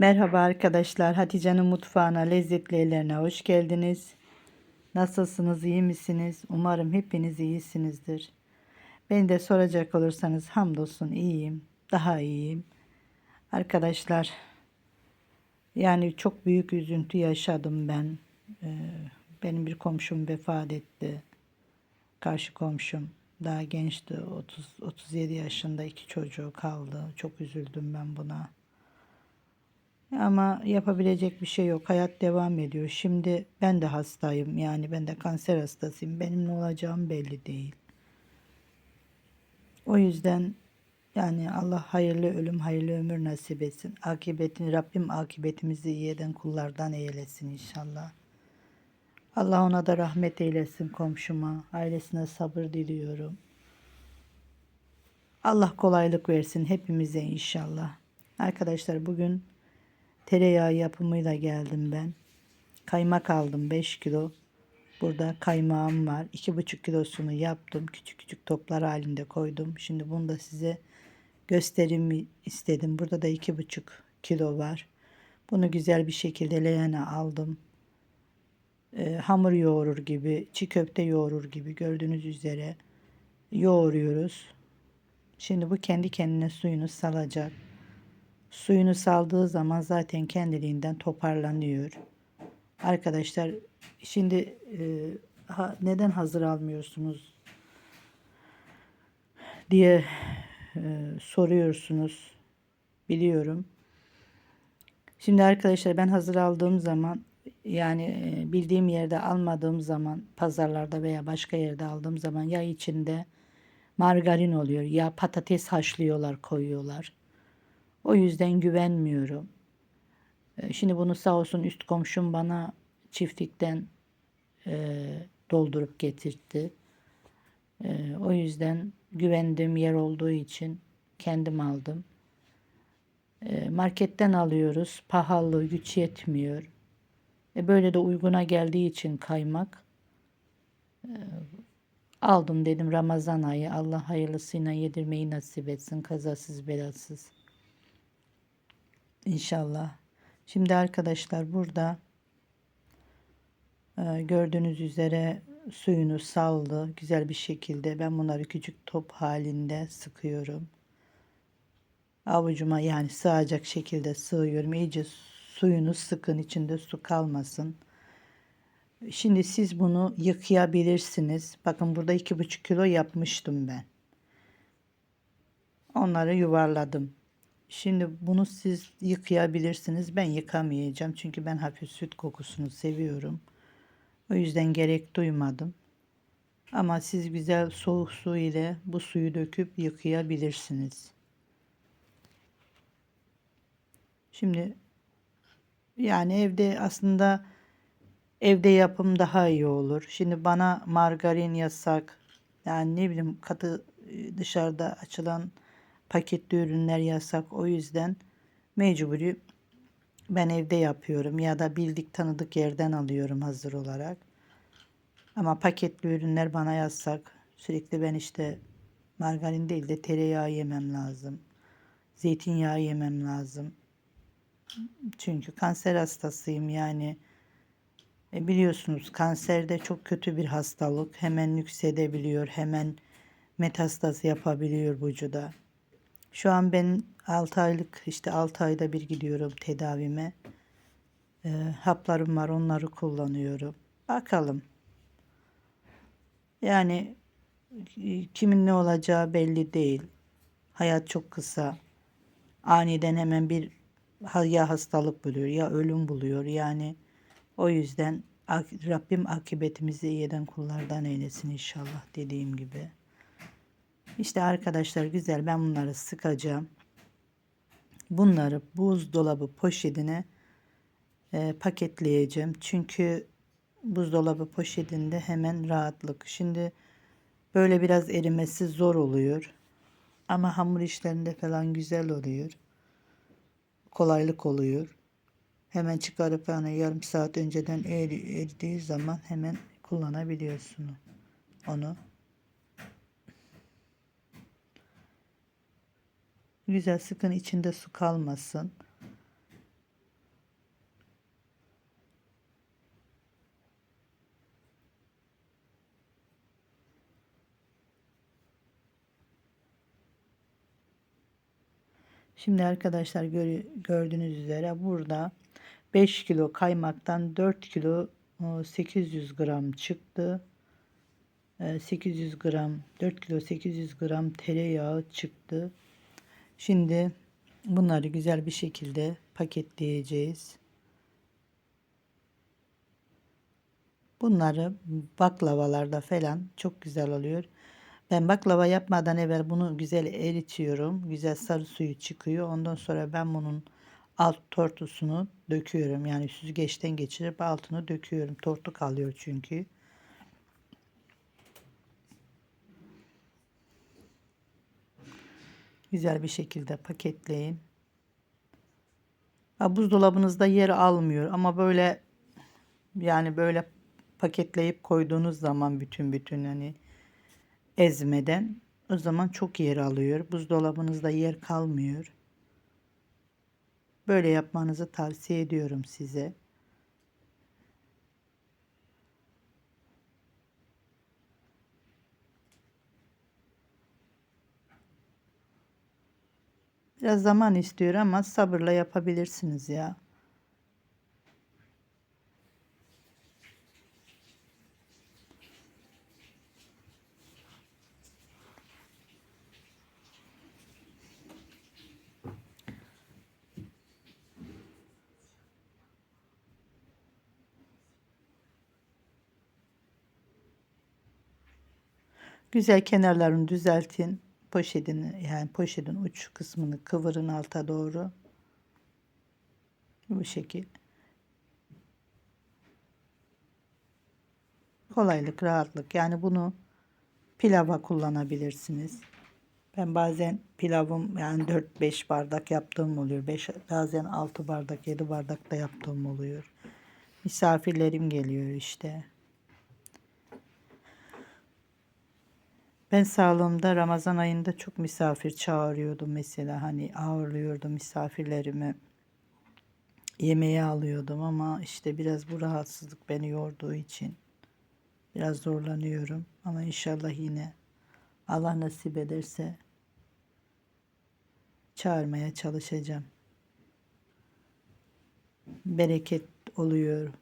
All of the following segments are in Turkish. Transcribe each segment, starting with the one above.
Merhaba arkadaşlar. Hatice'nin mutfağına, lezzetli ellerine hoş geldiniz. Nasılsınız, iyi misiniz? Umarım hepiniz iyisinizdir. Beni de soracak olursanız hamdolsun iyiyim. Daha iyiyim. Arkadaşlar yani çok büyük üzüntü yaşadım ben. Ee, benim bir komşum vefat etti. Karşı komşum daha gençti. 30 37 yaşında iki çocuğu kaldı. Çok üzüldüm ben buna. Ama yapabilecek bir şey yok. Hayat devam ediyor. Şimdi ben de hastayım. Yani ben de kanser hastasıyım. Benim ne olacağım belli değil. O yüzden yani Allah hayırlı ölüm, hayırlı ömür nasip etsin. Akibetini Rabbim akibetimizi iyi eden kullardan eylesin inşallah. Allah ona da rahmet eylesin komşuma. Ailesine sabır diliyorum. Allah kolaylık versin hepimize inşallah. Arkadaşlar bugün Tereyağı yapımıyla geldim ben. Kaymak aldım 5 kilo. Burada kaymağım var. 2,5 kilosunu yaptım. Küçük küçük toplar halinde koydum. Şimdi bunu da size göstereyim istedim. Burada da 2,5 kilo var. Bunu güzel bir şekilde leğene aldım. Ee, hamur yoğurur gibi, çiğ köfte yoğurur gibi gördüğünüz üzere yoğuruyoruz. Şimdi bu kendi kendine suyunu salacak. Suyunu saldığı zaman zaten kendiliğinden toparlanıyor. Arkadaşlar şimdi e, ha, neden hazır almıyorsunuz diye e, soruyorsunuz. Biliyorum. Şimdi arkadaşlar ben hazır aldığım zaman yani e, bildiğim yerde almadığım zaman pazarlarda veya başka yerde aldığım zaman ya içinde margarin oluyor ya patates haşlıyorlar koyuyorlar. O yüzden güvenmiyorum. E, şimdi bunu sağ olsun üst komşum bana çiftlikten e, doldurup getirdi. E, o yüzden güvendiğim yer olduğu için kendim aldım. E, marketten alıyoruz. Pahalı, güç yetmiyor. E, böyle de uyguna geldiği için kaymak. E, aldım dedim Ramazan ayı. Allah hayırlısıyla yedirmeyi nasip etsin. Kazasız belasız. İnşallah. Şimdi arkadaşlar burada e, gördüğünüz üzere suyunu saldı güzel bir şekilde. Ben bunları küçük top halinde sıkıyorum. Avucuma yani sığacak şekilde sığıyorum. İyice suyunu sıkın içinde su kalmasın. Şimdi siz bunu yıkayabilirsiniz. Bakın burada iki buçuk kilo yapmıştım ben. Onları yuvarladım. Şimdi bunu siz yıkayabilirsiniz. Ben yıkamayacağım. Çünkü ben hafif süt kokusunu seviyorum. O yüzden gerek duymadım. Ama siz güzel soğuk su ile bu suyu döküp yıkayabilirsiniz. Şimdi yani evde aslında evde yapım daha iyi olur. Şimdi bana margarin yasak. Yani ne bileyim katı dışarıda açılan paketli ürünler yasak. O yüzden mecburi ben evde yapıyorum ya da bildik tanıdık yerden alıyorum hazır olarak. Ama paketli ürünler bana yasak. Sürekli ben işte margarin değil de tereyağı yemem lazım. Zeytinyağı yemem lazım. Çünkü kanser hastasıyım yani. E biliyorsunuz kanser de çok kötü bir hastalık. Hemen nüksedebiliyor, hemen metastaz yapabiliyor vücuda. Şu an ben 6 aylık işte 6 ayda bir gidiyorum tedavime. E, haplarım var onları kullanıyorum. Bakalım. Yani e, kimin ne olacağı belli değil. Hayat çok kısa. Aniden hemen bir ya hastalık buluyor ya ölüm buluyor. Yani o yüzden Rabbim akıbetimizi iyi eden kullardan eylesin inşallah dediğim gibi. İşte arkadaşlar güzel ben bunları sıkacağım. Bunları buzdolabı poşetine e, paketleyeceğim. Çünkü buzdolabı poşetinde hemen rahatlık. Şimdi böyle biraz erimesi zor oluyor. Ama hamur işlerinde falan güzel oluyor. Kolaylık oluyor. Hemen çıkarıp yani yarım saat önceden eridiği zaman hemen kullanabiliyorsunuz onu. Güzel sıkın içinde su kalmasın. Şimdi arkadaşlar gördüğünüz üzere burada 5 kilo kaymaktan 4 kilo e, 800 gram çıktı. E, 800 gram 4 kilo 800 gram tereyağı çıktı. Şimdi bunları güzel bir şekilde paketleyeceğiz. Bunları baklavalarda falan çok güzel oluyor. Ben baklava yapmadan evvel bunu güzel eritiyorum. Güzel sarı suyu çıkıyor. Ondan sonra ben bunun alt tortusunu döküyorum. Yani süzgeçten geçirip altını döküyorum. Tortu kalıyor çünkü. Güzel bir şekilde paketleyin. Ha, buzdolabınızda yer almıyor ama böyle yani böyle paketleyip koyduğunuz zaman bütün bütün hani ezmeden o zaman çok yer alıyor. Buzdolabınızda yer kalmıyor. Böyle yapmanızı tavsiye ediyorum size. Biraz zaman istiyor ama sabırla yapabilirsiniz ya. Güzel kenarlarını düzeltin. Poşetin yani poşetin uç kısmını kıvırın alta doğru. Bu şekil. Kolaylık, rahatlık. Yani bunu pilava kullanabilirsiniz. Ben bazen pilavım yani 4-5 bardak yaptığım oluyor. 5 bazen 6 bardak, 7 bardak da yaptığım oluyor. Misafirlerim geliyor işte. Ben sağlığımda Ramazan ayında çok misafir çağırıyordum mesela. Hani ağırlıyordum misafirlerimi. Yemeğe alıyordum ama işte biraz bu rahatsızlık beni yorduğu için biraz zorlanıyorum. Ama inşallah yine Allah nasip ederse çağırmaya çalışacağım. Bereket oluyor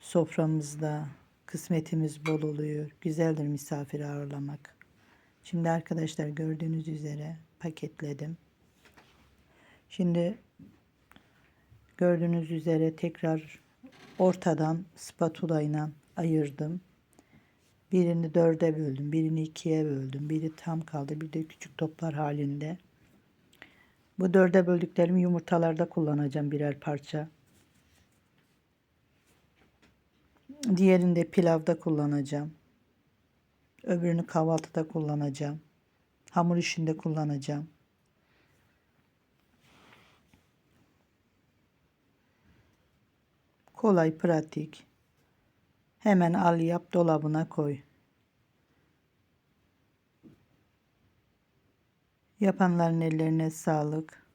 soframızda kısmetimiz bol oluyor. Güzeldir misafir ağırlamak. Şimdi arkadaşlar gördüğünüz üzere paketledim. Şimdi gördüğünüz üzere tekrar ortadan spatula ile ayırdım. Birini dörde böldüm, birini ikiye böldüm. Biri tam kaldı, bir de küçük toplar halinde. Bu dörde böldüklerimi yumurtalarda kullanacağım birer parça. Diğerini de pilavda kullanacağım. Öbürünü kahvaltıda kullanacağım. Hamur işinde kullanacağım. Kolay, pratik. Hemen al yap dolabına koy. Yapanların ellerine sağlık.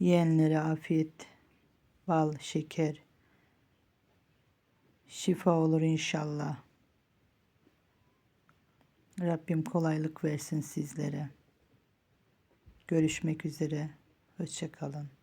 Yiyenlere afiyet, bal, şeker, şifa olur inşallah. Rabbim kolaylık versin sizlere. Görüşmek üzere. Hoşçakalın.